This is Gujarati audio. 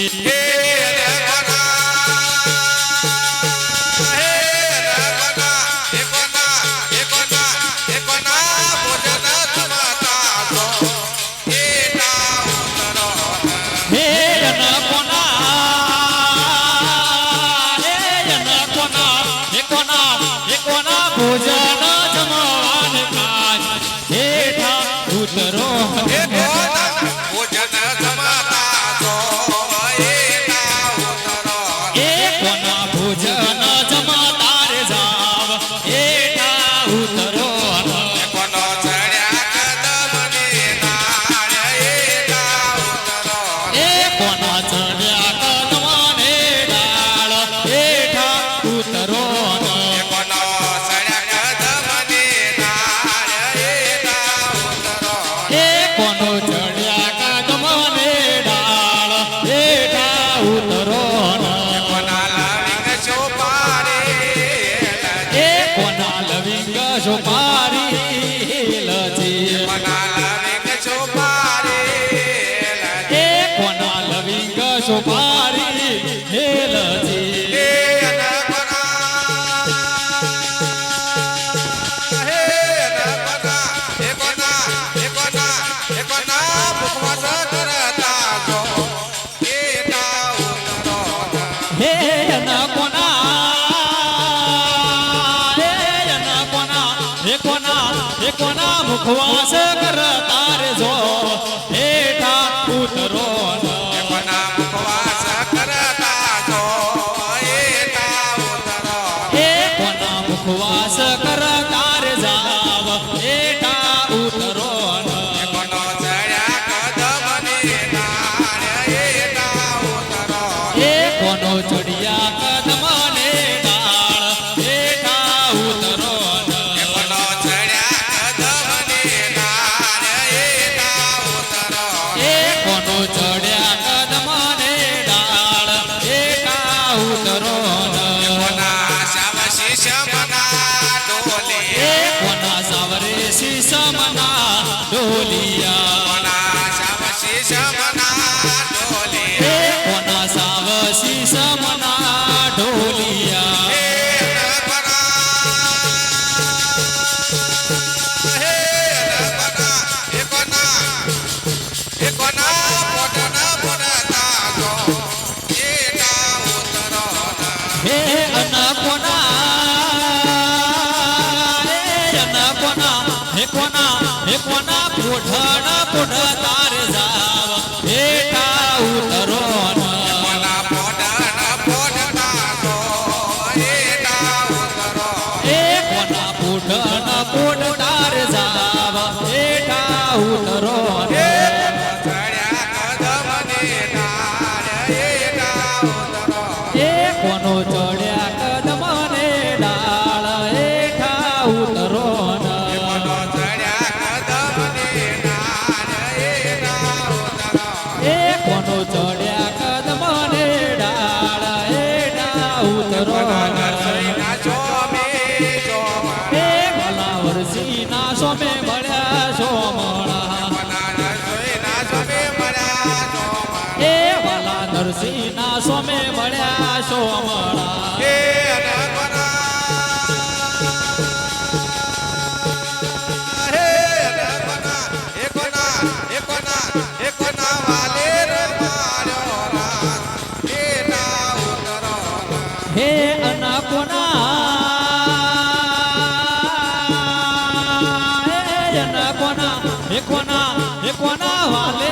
Yeah. मुखवास कर કોના સાવરે શીશમના ઢોલિયા કોના સાવ શીશમના ઢોલિયા કોના સાવ શીશમના ઢોલિયા કોના સોમે મળ્યા સોમળા હે કોના કોના વાલે